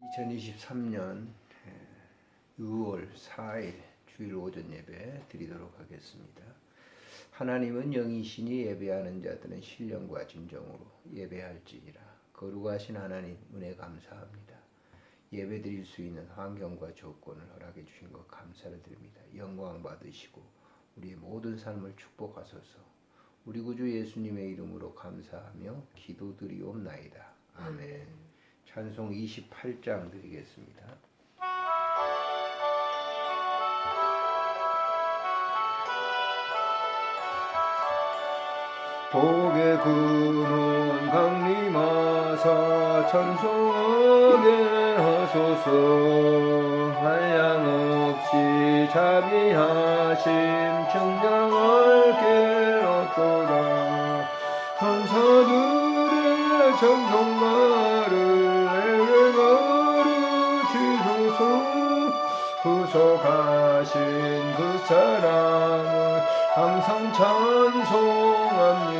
2023년 6월 4일 주일 오전 예배 드리도록 하겠습니다. 하나님은 영이시니 예배하는 자들은 신령과 진정으로 예배할지니라. 거룩하신 하나님 은혜 감사합니다. 예배 드릴 수 있는 환경과 조건을 허락해 주신 것 감사를 드립니다. 영광 받으시고 우리의 모든 삶을 축복하소서. 우리 구주 예수님의 이름으로 감사하며 기도드리옵나이다. 아멘. 찬송 28장 드리겠습니다. 복의 근원 강림하사 찬송하게 하소서 한량 없이 자비하심 청량할 길 얻도다 천사들의 찬송 구속하신 그 사랑을 항상 찬송합니다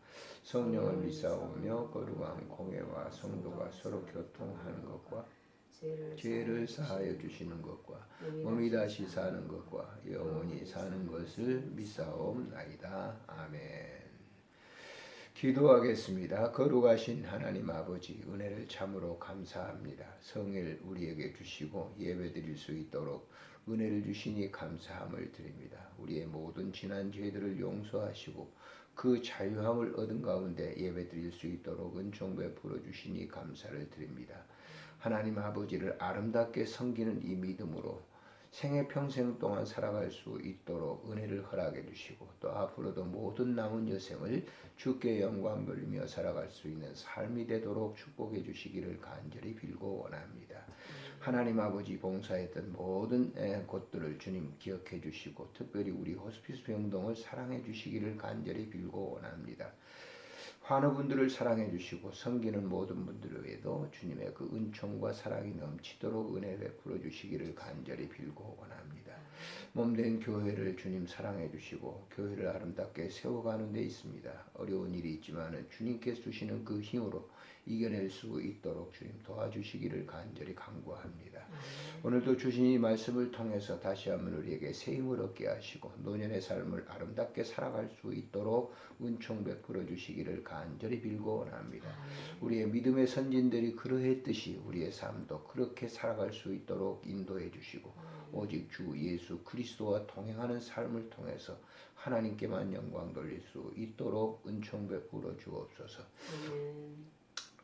성령을 믿사오며 거룩한 공예와 성도가 서로 교통하는 것과 죄를 사하여 주시는 것과 몸이 다시 사는 것과 영원히 사는 것을 믿사옵나이다. 아멘. 기도하겠습니다. 거룩하신 하나님 아버지 은혜를 참으로 감사합니다. 성일 우리에게 주시고 예배드릴 수 있도록 은혜를 주시니 감사함을 드립니다. 우리의 모든 지난 죄들을 용서하시고 그 자유함을 얻은 가운데 예배 드릴 수 있도록 은총 베풀어 주시니 감사를 드립니다. 하나님 아버지를 아름답게 섬기는 이 믿음으로 생애 평생 동안 살아갈 수 있도록 은혜를 허락해 주시고 또 앞으로도 모든 남은 여생을 주께 영광 돌리며 살아갈 수 있는 삶이 되도록 축복해 주시기를 간절히 빌고 원합니다. 하나님 아버지 봉사했던 모든 곳들을 주님 기억해 주시고 특별히 우리 호스피스 병동을 사랑해 주시기를 간절히 빌고 원합니다. 환우분들을 사랑해 주시고 섬기는 모든 분들 외에도 주님의 그 은총과 사랑이 넘치도록 은혜 베풀어 주시기를 간절히 빌고 원합니다. 몸된 교회를 주님 사랑해 주시고 교회를 아름답게 세워가는 데 있습니다. 어려운 일이 있지만은 주님께서 주시는 그 힘으로 이겨낼 수 있도록 주님 도와주시기를 간절히 간구합니다. 오늘도 주신 이 말씀을 통해서 다시 한번 우리에게 새 힘을 얻게 하시고 노년의 삶을 아름답게 살아갈 수 있도록 은총 베풀어 주시기를 간절히 빌고 원합니다. 우리의 믿음의 선진들이 그러했듯이 우리의 삶도 그렇게 살아갈 수 있도록 인도해 주시고 오직 주 예수 그리스도와 동행하는 삶을 통해서 하나님께만 영광 돌릴 수 있도록 은총 베풀어 주옵소서.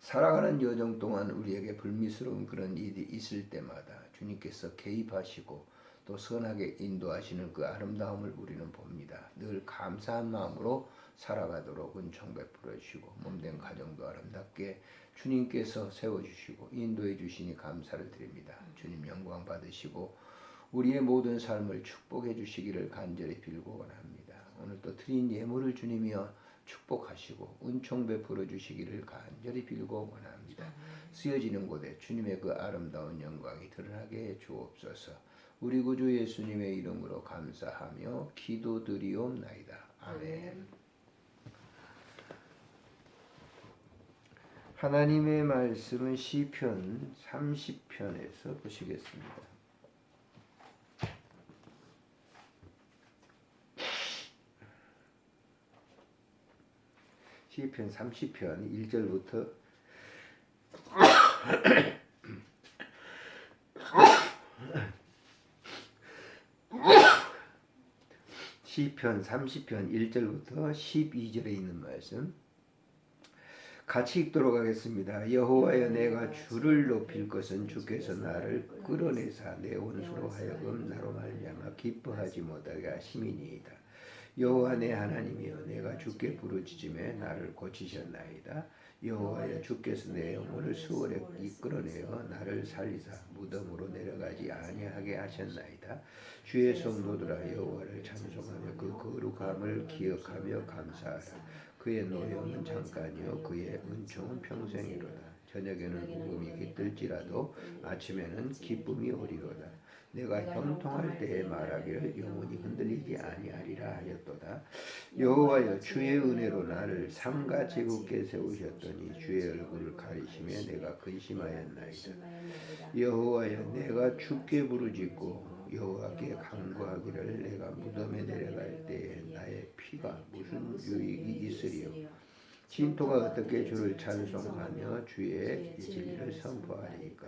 살아가는 여정 동안 우리에게 불미스러운 그런 일이 있을 때마다 주님께서 개입하시고 또 선하게 인도하시는 그 아름다움을 우리는 봅니다. 늘 감사한 마음으로 살아가도록 은총 베풀어 주시고 몸된 가정도 아름답게 주님께서 세워주시고 인도해 주시니 감사를 드립니다. 주님 영광 받으시고 우리의 모든 삶을 축복해 주시기를 간절히 빌고 원합니다. 또 드린 예물을 주님이여 축복하시고 은총 베풀어 주시기를 간절히 빌고 원합니다. 쓰여지는 곳에 주님의 그 아름다운 영광이 드러나게 해 주옵소서. 우리 구주 예수님의 이름으로 감사하며 기도드리옵나이다. 아멘. 하나님의 말씀은 시편 30편에서 보시겠습니다. 시편 30편 1절부터 시편 30편 1절부터 12절에 있는 말씀 같이 읽도록 하겠습니다. 여호와여 내가 주를 높일 것은 주께서 나를 끌어내사 내 원수로 하여금 나로 말미암아 기뻐하지 못하게 하심이니이다. 여호와 내 하나님이여 내가 주께 부르짖음에 나를 고치셨나이다. 여호와여 주께서 내 영혼을 수월에 이끌어내어 나를 살리사 무덤으로 내려가지 아니하게 하셨나이다. 주의 성도들아 여호와를 찬송하며 그 거룩함을 기억하며 감사하라. 그의 노여움은 잠깐이요 그의 은총은 평생이로다. 저녁에는 우음이 깃들지라도 아침에는 기쁨이 오리로다. 내가 형통할 때에 말하기를 영원히 흔들리지 아니하리라 하였도다. 여호와여 주의 은혜로 나를 삼가 제국께 세우셨더니 주의 얼굴을 가리시며 내가 근심하였나이다. 여호와여 내가 주께 부르짖고 여호와께 간구하기를 내가 무덤에 내려갈 때에 나의 피가 무슨 유익이 있으리요? 진토가 어떻게 주를 찬송하며 주의 진리를 선포하리까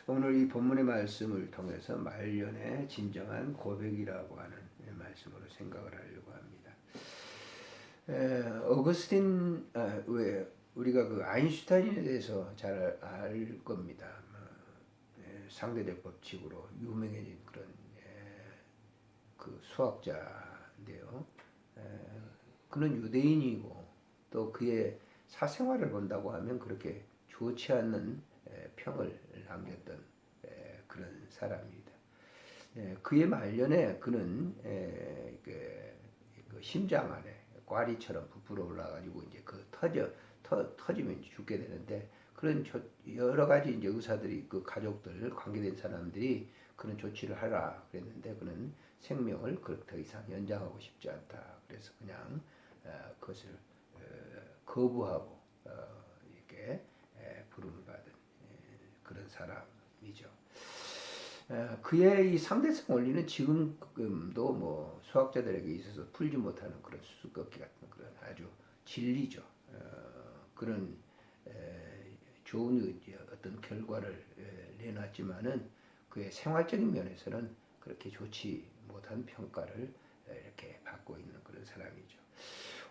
오늘 이 본문의 말씀을 통해서 말년의 진정한 고백이라고 하는 말씀으로 생각을 하려고 합니다. 에, 어거스틴 아, 왜 우리가 그 아인슈타인에 대해서 잘 알 겁니다. 상대적 법칙으로 유명해진 그런 예, 그 수학자인데요. 에, 그는 유대인이고 또 그의 사생활을 본다고 하면 그렇게 좋지 않는 에, 평을 남겼던 에, 그런 사람입니다. 에, 그의 말년에 그는 에, 그, 그 심장 안에 꽈리처럼 부풀어 올라가지고 이제 그 터져 터, 터지면 죽게 되는데 그런 조, 여러 가지 이제 의사들이 그 가족들 관계된 사람들이 그런 조치를 하라 그랬는데 그는 생명을 더 이상 연장하고 싶지 않다. 그래서 그냥 어, 그것을 어, 거부하고 어, 이렇게 에, 부름을 받은 에, 그런 사람이죠. 에, 그의 이 상대성 원리는 지금도 뭐 수학자들에게 있어서 풀지 못하는 그런 수수께끼 같은 그런 아주 진리죠. 어, 그런 좋은 어떤 결과를 내놨지만은 그의 생활적인 면에서는 그렇게 좋지 못한 평가를 이렇게 받고 있는 그런 사람이죠.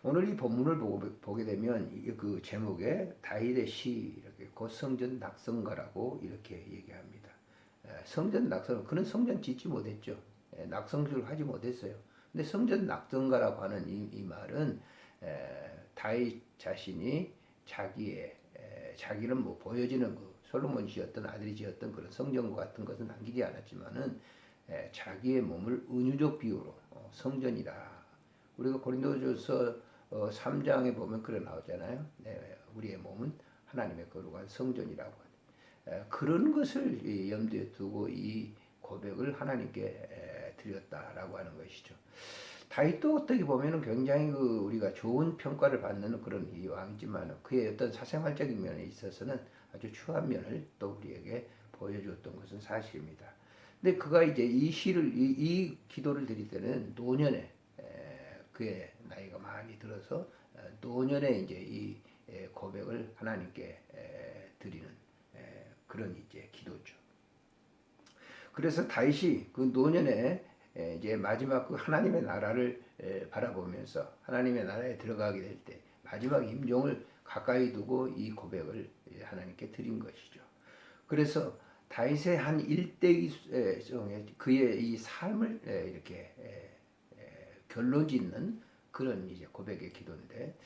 오늘 이 본문을 보고, 보게 되면 그 제목에 다윗의 시 이렇게 곧 성전 낙성가라고 이렇게 얘기합니다. 성전 낙성 그는 성전 짓지 못했죠. 낙성술을 하지 못했어요. 근데 성전 낙성가라고 하는 이, 이 말은 다윗 자신이 자기의 자기는 뭐 보여지는 그 솔로몬 지었던 아들이 지었던 그런 성전과 같은 것은 남기지 않았지만은 에, 자기의 몸을 은유적 비유로 어, 성전이다. 우리가 고린도전서 어, 3장에 보면 그래 나오잖아요. 네, 우리의 몸은 하나님의 거룩한 성전이라고. 에, 그런 것을 염두에 두고 이 고백을 하나님께 에, 드렸다라고 하는 것이죠. 다윗도 어떻게 보면은 굉장히 그 우리가 좋은 평가를 받는 그런 이 왕이지만 그의 어떤 사생활적인 면에 있어서는 아주 추한 면을 또 우리에게 보여줬던 것은 사실입니다. 근데 그가 이제 이 시를 이, 이 기도를 드릴 때는 노년에 에, 그의 나이가 많이 들어서 에, 노년에 이제 이 에, 고백을 하나님께 에, 드리는 에, 그런 이제 기도죠. 그래서 다윗이 그 노년에 에, 이제 마지막 그 하나님의 나라를 에, 바라보면서 하나님의 나라에 들어가게 될 때 마지막 임종을 가까이 두고 이 고백을 예, 하나님께 드린 것이죠. 그래서 다윗의 한 일대기 중에 그의 이 삶을 에, 이렇게 결론 짓는 그런 이제 고백의 기도인데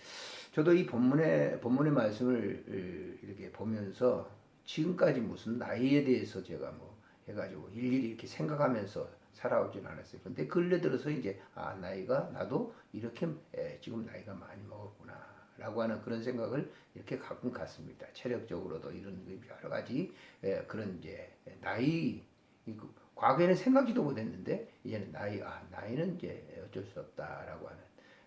저도 이 본문의 본문의 말씀을 에, 이렇게 보면서 지금까지 무슨 나이에 대해서 제가 뭐 해가지고 일일이 이렇게 생각하면서 살아오진 않았어요. 근데 근래 들어서 이제 아 나이가 나도 이렇게 에, 지금 나이가 많이 먹었구나. 라고 하는 그런 생각을 이렇게 가끔 갖습니다. 체력적으로도 이런 여러 가지 에, 그런 이제 나이 과거에는 생각지도 못했는데 이제는 나이 아 나이는 이제 어쩔 수 없다라고 하는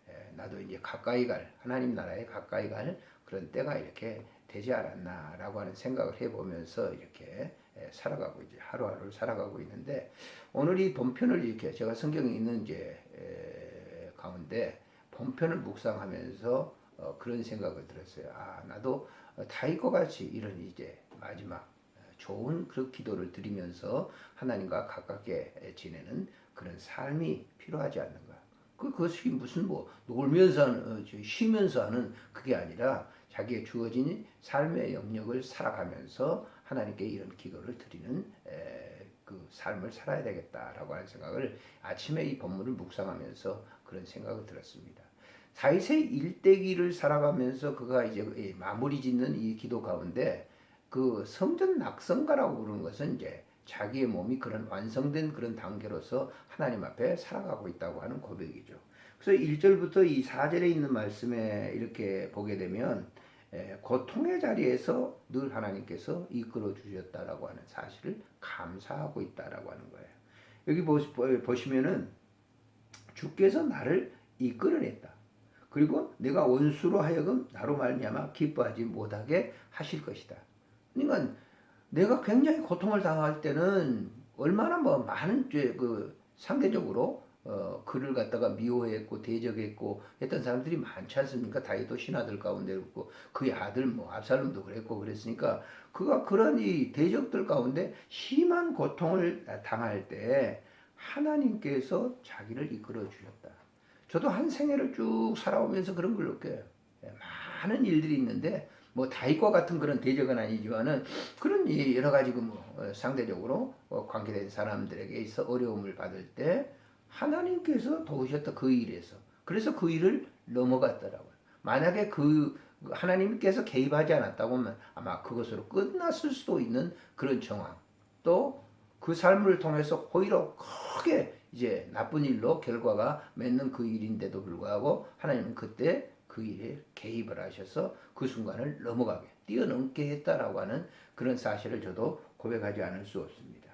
에, 나도 이제 가까이 갈 하나님 나라에 가까이 갈 그런 때가 이렇게 되지 않았나라고 하는 생각을 해보면서 이렇게 에, 살아가고 이제 하루하루를 살아가고 있는데 오늘 이 본편을 이렇게 제가 성경에 있는 이제 에, 가운데 본편을 묵상하면서 어, 그런 생각을 들었어요. 아 나도 다윗과 같이 이런 이제 마지막 어, 좋은 그 기도를 드리면서 하나님과 가깝게 지내는 그런 삶이 필요하지 않는가. 그 그것이 무슨 뭐 놀면서 어, 쉬면서 하는 그게 아니라 자기의 주어진 삶의 영역을 살아가면서 하나님께 이런 기도를 드리는 에, 그 삶을 살아야 되겠다라고 하는 생각을 아침에 이 본문을 묵상하면서 그런 생각을 들었습니다. 다윗의 일대기를 살아가면서 그가 이제 마무리 짓는 이 기도 가운데 그 성전 낙성가라고 부르는 것은 이제 자기의 몸이 그런 완성된 그런 단계로서 하나님 앞에 살아가고 있다고 하는 고백이죠. 그래서 1절부터 이 4절에 있는 말씀에 이렇게 보게 되면 고통의 자리에서 늘 하나님께서 이끌어 주셨다라고 하는 사실을 감사하고 있다라고 하는 거예요. 여기 보시면은 주께서 나를 이끌어냈다. 그리고 내가 원수로 하여금 나로 말미암아 기뻐하지 못하게 하실 것이다. 그러니까 내가 굉장히 고통을 당할 때는 얼마나 뭐 많은 죄그 상대적으로 어, 그를 갖다가 미워했고 대적했고 했던 사람들이 많지 않습니까? 다윗도 신하들 가운데 있고 그의 아들 뭐 압살롬도 그랬고 그랬으니까 그가 그런 이 대적들 가운데 심한 고통을 당할 때 하나님께서 자기를 이끌어 주셨다. 저도 한 생애를 쭉 살아오면서 그런 걸 느껴요. 예, 많은 일들이 있는데 뭐 다윗과 같은 그런 대적은 아니지만은 그런 여러 가지 그뭐 어, 상대적으로 어, 관계된 사람들에게 있어 어려움을 받을 때 하나님께서 도우셨다 그 일에서 그래서 그 일을 넘어갔더라고요. 만약에 그 하나님께서 개입하지 않았다고 하면 아마 그것으로 끝났을 수도 있는 그런 정황 또 그 삶을 통해서 오히려 크게 이제 나쁜 일로 결과가 맺는 그 일인데도 불구하고 하나님은 그때 그 일에 개입을 하셔서 그 순간을 넘어가게 뛰어넘게 했다라고 하는 그런 사실을 저도 고백하지 않을 수 없습니다.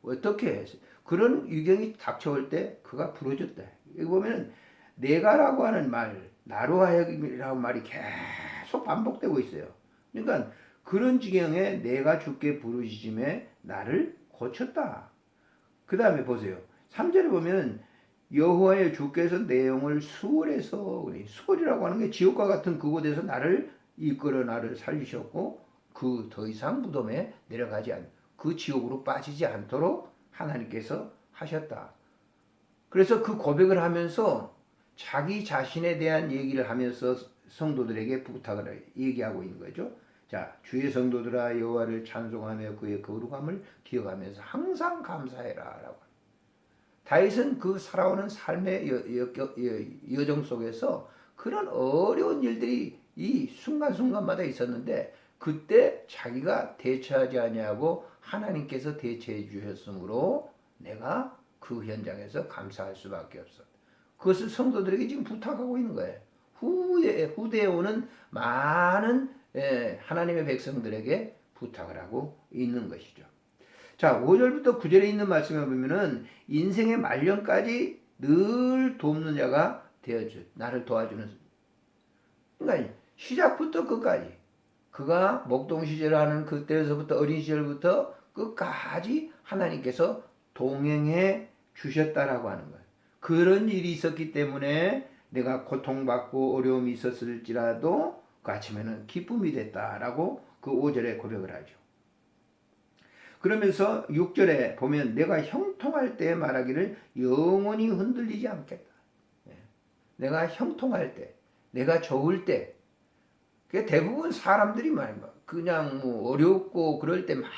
어떻게 해서 그런 유경이 닥쳐올 때 그가 부러졌다. 여기 보면 내가라고 하는 말, 나로 하여금이라는 말이 계속 반복되고 있어요. 그러니까 그런 지경에 내가 주께 부르짖음에 나를 고쳤다. 그 다음에 보세요. 3절에 보면 여호와의 주께서 내용을 수월해서 수월이라고 하는 게 지옥과 같은 그곳에서 나를 이끌어 나를 살리셨고 그 더 이상 무덤에 내려가지 않, 그 지옥으로 빠지지 않도록 하나님께서 하셨다. 그래서 그 고백을 하면서 자기 자신에 대한 얘기를 하면서 성도들에게 부탁을 얘기하고 있는 거죠. 자, 주의 성도들아 여호와를 찬송하며 그의 거룩함을 기억하면서 항상 감사해라라고. 다윗은 그 살아오는 삶의 여, 여, 여, 여 정 속에서 그런 어려운 일들이 이 순간순간마다 있었는데 그때 자기가 대처하지 아니하고 하나님께서 대처해 주셨으므로 내가 그 현장에서 감사할 수밖에 없어. 그것을 성도들에게 지금 부탁하고 있는 거예요. 후에 후대에 오는 많은 예, 하나님의 백성들에게 부탁을 하고 있는 것이죠. 자, 5절부터 9절에 있는 말씀에 보면은 인생의 말년까지 늘 돕는 자가 되어주, 나를 도와주는. 그러니까 시작부터 끝까지. 그가 목동 시절하는 그때서부터 어린 시절부터 끝까지 하나님께서 동행해 주셨다라고 하는 거예요. 그런 일이 있었기 때문에 내가 고통받고 어려움이 있었을지라도 그 아침에는 기쁨이 됐다라고 그 5절에 고백을 하죠. 그러면서 6절에 보면 내가 형통할 때 말하기를 영원히 흔들리지 않겠다. 예. 내가 형통할 때, 내가 좋을 때, 대부분 사람들이 말이야. 그냥 뭐 어렵고 그럴 때 막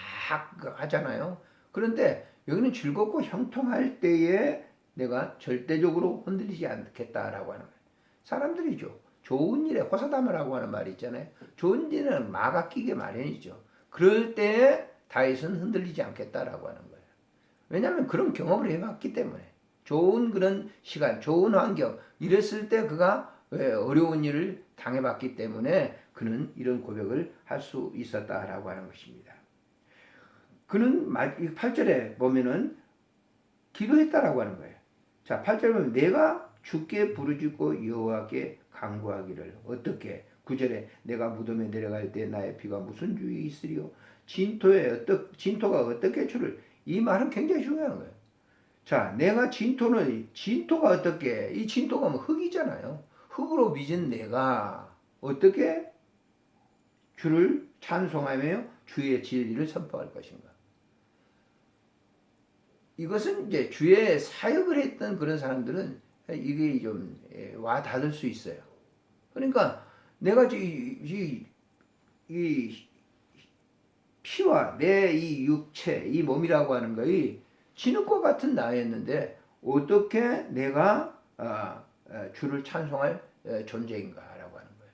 하잖아요. 그런데 여기는 즐겁고 형통할 때에 내가 절대적으로 흔들리지 않겠다라고 하는 거예요. 사람들이죠. 좋은 일에 호사다마라고 하는 말이 있잖아요. 좋은 일에는 마가 끼게 마련이죠. 그럴 때에 다윗은 흔들리지 않겠다라고 하는 거예요. 왜냐하면 그런 경험을 해봤기 때문에 좋은 그런 시간, 좋은 환경 이랬을 때 그가 왜 어려운 일을 당해봤기 때문에 그는 이런 고백을 할 수 있었다라고 하는 것입니다. 그는 8절에 보면은 기도했다라고 하는 거예요. 자, 8절에 보면 내가 주께 부르짖고 여호와께 간구하기를 어떻게 9절에 내가 무덤에 내려갈 때 나의 피가 무슨 주의 있으리요 진토에 어떠, 진토가 어떻게 주를 이 말은 굉장히 중요한 거예요. 자, 내가 진토는 진토가 어떻게 이 진토가 뭐 흙이잖아요. 흙으로 빚은 내가 어떻게 주를 찬송하며 주의 진리를 선포할 것인가? 이것은 이제 주의 사역을 했던 그런 사람들은 이게 좀 와 닿을 수 있어요. 그러니까 내가 이, 이, 이 피와 내 이 육체, 이 몸이라고 하는 것이 진흙과 같은 나였는데 어떻게 내가 어, 어, 주를 찬송할 어, 존재인가라고 하는 거예요.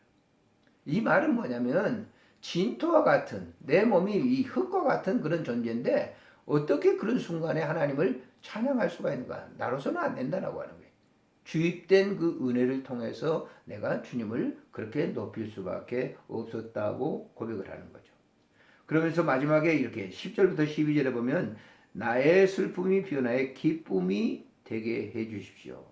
이 말은 뭐냐면 진토와 같은 내 몸이 이 흙과 같은 그런 존재인데 어떻게 그런 순간에 하나님을 찬양할 수가 있는가? 나로서는 안 된다라고 하는 거예요. 주입된 그 은혜를 통해서 내가 주님을 그렇게 높일 수밖에 없었다고 고백을 하는 거죠. 그러면서 마지막에 이렇게 10절부터 12절에 보면 나의 슬픔이 변화의 기쁨이 되게 해 주십시오.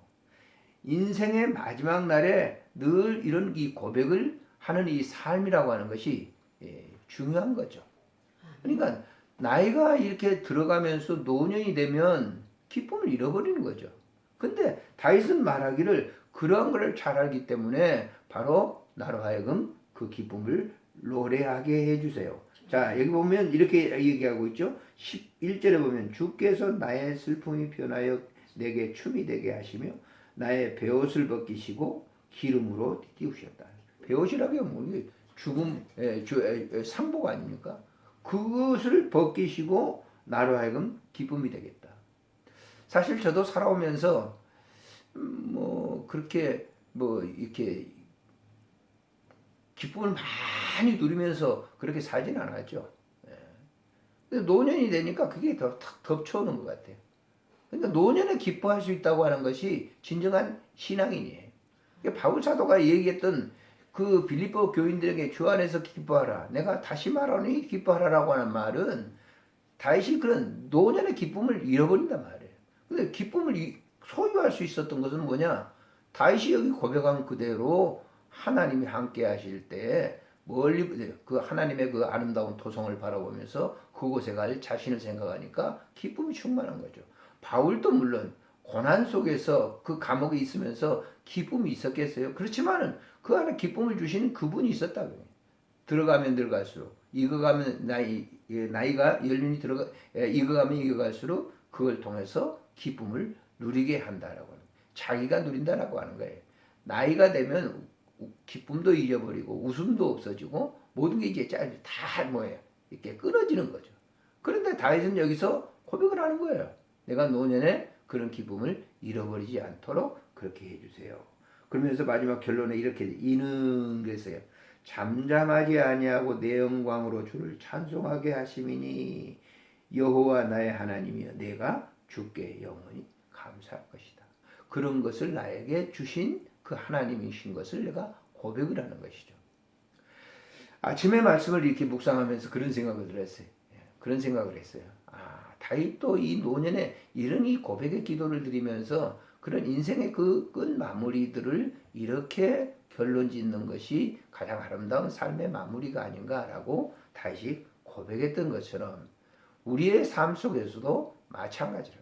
인생의 마지막 날에 늘 이런 이 고백을 하는 이 삶이라고 하는 것이 예, 중요한 거죠. 그러니까 나이가 이렇게 들어가면서 노년이 되면 기쁨을 잃어버리는 거죠. 근데 다윗은 말하기를 그러한 것을 잘 알기 때문에 바로 나로 하여금 그 기쁨을 노래하게 해주세요. 자, 여기 보면 이렇게 얘기하고 있죠. 11절에 보면 주께서 나의 슬픔이 변하여 내게 춤이 되게 하시며 나의 베옷을 벗기시고 기름으로 띄우셨다. 베옷이라고 하면 뭐 죽음, 에, 주, 에, 상복 아닙니까? 그것을 벗기시고 나로 하여금 기쁨이 되겠다. 사실 저도 살아오면서 음, 뭐 그렇게 뭐 이렇게 기쁨을 많이 누리면서 그렇게 살진 않았죠. 예. 노년이 되니까 그게 더 덮쳐오는 것 같아요. 그러니까 노년에 기뻐할 수 있다고 하는 것이 진정한 신앙인이에요. 바울 사도가 얘기했던 그 빌립보 교인들에게 주 안에서 기뻐하라. 내가 다시 말하니 기뻐하라라고 하는 말은 다윗이 그런 노년의 기쁨을 잃어버린단 말이에요. 근데 기쁨을 소유할 수 있었던 것은 뭐냐? 다윗이 여기 고백한 그대로 하나님이 함께 하실 때 멀리 그 하나님의 그 아름다운 토성을 바라보면서 그곳에 갈 자신을 생각하니까 기쁨이 충만한 거죠. 바울도 물론 고난 속에서 그 감옥에 있으면서 기쁨이 있었겠어요. 그렇지만은 그 안에 기쁨을 주시는 그분이 있었다고요. 들어가면 들어갈수록 익어가면 나이 나이가 연륜이 들어가 익어가면 익어갈수록 그걸 통해서 기쁨을 누리게 한다라고 하는 자기가 누린다라고 하는 거예요. 나이가 되면 기쁨도 잊어버리고 웃음도 없어지고 모든 게 이제 다 뭐예요 이렇게 끊어지는 거죠. 그런데 다윗은 여기서 고백을 하는 거예요. 내가 노년에 그런 기쁨을 잃어버리지 않도록 그렇게 해주세요. 그러면서 마지막 결론에 이렇게 이는 그랬어요. 잠잠하지 아니하고 내 영광으로 주를 찬송하게 하심이니 여호와 나의 하나님이여 내가 주께 영원히 감사할 것이다. 그런 것을 나에게 주신 그 하나님이신 것을 내가 고백을 하는 것이죠. 아침에 말씀을 이렇게 묵상하면서 그런 생각을 들었어요. 예, 그런 생각을 했어요. 아, 다윗도 이 노년에 이런 이 고백의 기도를 드리면서 그런 인생의 그 끝 마무리들을 이렇게 결론 짓는 것이 가장 아름다운 삶의 마무리가 아닌가라고 다시 고백했던 것처럼 우리의 삶 속에서도 마찬가지로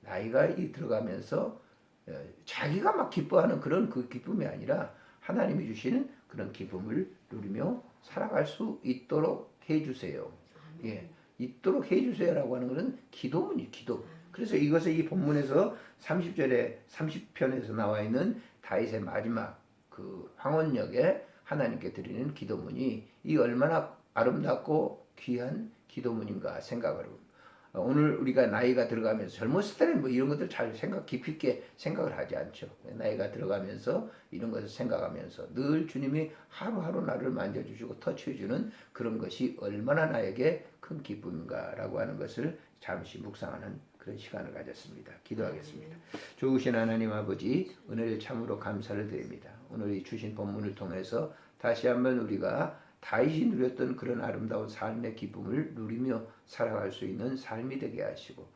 나이가 들어가면서 어, 자기가 막 기뻐하는 그런 그 기쁨이 아니라 하나님이 주시는 그런 기쁨을 누리며 살아갈 수 있도록 해주세요. 예, 있도록 해주세요라고 하는 것은 기도문이 기도. 그래서 이것을 이 본문에서 30절에 30편에서 나와 있는 다윗의 마지막 그 황혼역에 하나님께 드리는 기도문이 이 얼마나 아름답고 귀한 기도문인가 생각을 어, 오늘 우리가 나이가 들어가면서 젊었을 때는 뭐 이런 것들 잘 생각 깊이 있게 생각을 하지 않죠. 나이가 들어가면서 이런 것을 생각하면서 늘 주님이 하루하루 나를 만져주시고 터치해주는 그런 것이 얼마나 나에게 큰 기쁨인가라고 하는 것을 잠시 묵상하는 그런 시간을 가졌습니다. 기도하겠습니다. 좋으신 하나님 아버지 은혜를 참으로 감사를 드립니다. 오늘 이 주신 본문을 통해서 다시 한번 우리가 다윗이 누렸던 그런 아름다운 삶의 기쁨을 누리며 살아갈 수 있는 삶이 되게 하시고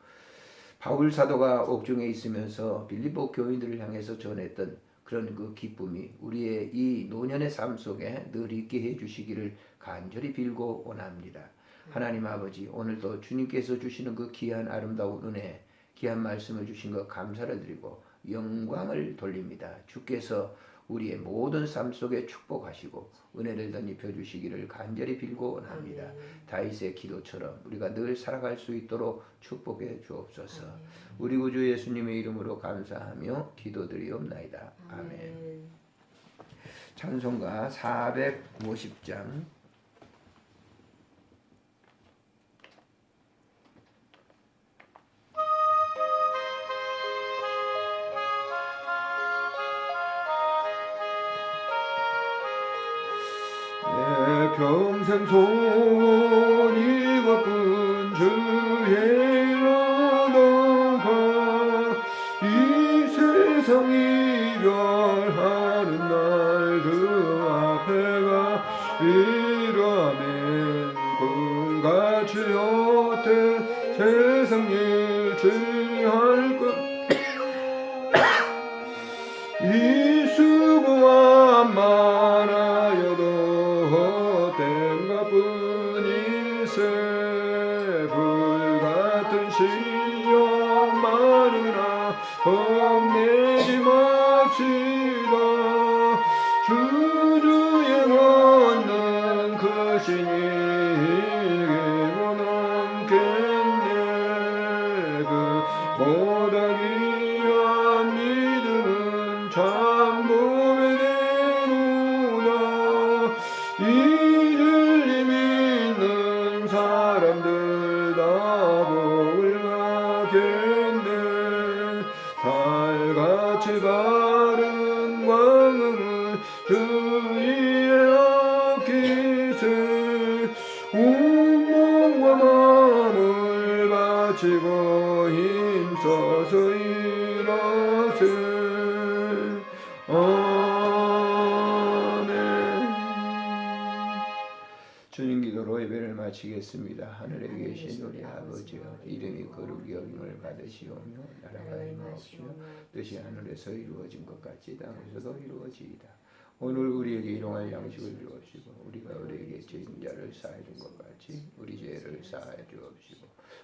바울 사도가 옥중에 있으면서 빌립보 교인들을 향해서 전했던 그런 그 기쁨이 우리의 이 노년의 삶 속에 늘 있게 해 주시기를 간절히 빌고 원합니다. 하나님 아버지 오늘도 주님께서 주시는 그 귀한 아름다운 은혜 귀한 말씀을 주신 것 감사를 드리고 영광을 돌립니다. 주께서 우리의 모든 삶 속에 축복하시고 은혜를 덧입혀 주시기를 간절히 빌고 원합니다. 다윗의 기도처럼 우리가 늘 살아갈 수 있도록 축복해 주옵소서. 우리 구주 예수님의 이름으로 감사하며 기도드리옵나이다. 아멘. 찬송가 450장 내 평생 시련 많으나 겁내지 맙시다 바치고 힘써서 아멘 주님 기도로 예배를 마치겠습니다. 하늘에 계신 우리 아버지여 이름이 거룩히 여김을 받으시오며 나라가 임하옵시며 뜻이 하늘에서 이루어진 것 같이 땅에서도 이루어지이다. 오늘 우리에게 일용할 양식을 주옵시고 우리가 우리에게 죄인 자를 사해 준 것 같이 우리 죄를 사해 주옵시고